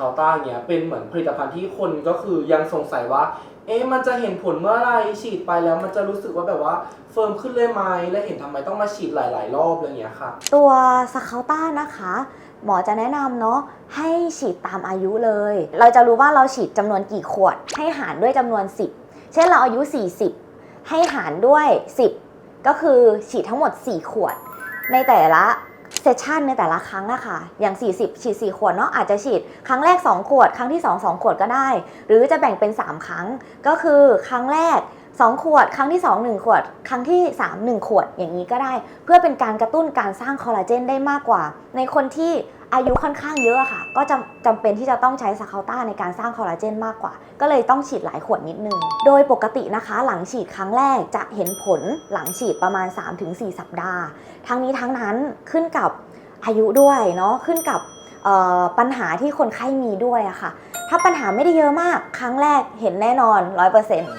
คาต้าเนี้ยเป็นเหมือนผลิตภัณฑ์ที่คนก็คือยังสงสัยว่า เอ๊ะมันจะเห็นผลเมื่อไรฉีดไปแล้วมันจะรู้สึกว่าแบบว่าเฟิร์มขึ้นเลยไหมและเห็นทำไมต้องมาฉีดหลาย ๆ รอบอะไรอย่างเงี้ยค่ะ ตัวสคาต้านะคะ หมอจะแนะนำเนาะให้ฉีดตามอายุเลย เราจะรู้ว่าเราฉีดจำนวนกี่ขวด ให้หารด้วยจำนวน 10 เช่นเราอายุ 40 ให้หารด้วย 10 ก็คือฉีดทั้งหมด 4 ขวด ในแต่ละ เซสชันในแต่ละครั้งอะค่ะ อย่าง 40 ฉีด 4 ขวดเนาะอาจจะฉีดครั้งแรก 2 ขวด ครั้งที่ 2 2 ขวดก็ได้ หรือจะแบ่งเป็น 3 ครั้ง ก็คือครั้งแรก 2 ขวด ครั้งที่ 2 1 ขวด ครั้งที่ 3 1 ขวดอย่างนี้ก็ได้ เพื่อเป็นการกระตุ้นการสร้างคอลลาเจนได้มากกว่า ในคนที่อายุค่อนข้างเยอะค่ะ ก็จำจำเป็นที่จะต้องใช้สคาต้าในการสร้างคอลลาเจนมากกว่า ก็เลยต้องฉีดหลายขวดนิดนึง โดยปกตินะคะ หลังฉีดครั้งแรกจะเห็นผลหลังฉีดประมาณ 3-4 สัปดาห์ ทั้งนี้ทั้งนั้นขึ้นกับอายุด้วยเนาะขึ้นกับปัญหาที่คนไข้มีด้วยอะค่ะ ถ้าปัญหาไม่ได้เยอะมาก ครั้งแรกเห็นแน่นอน 100%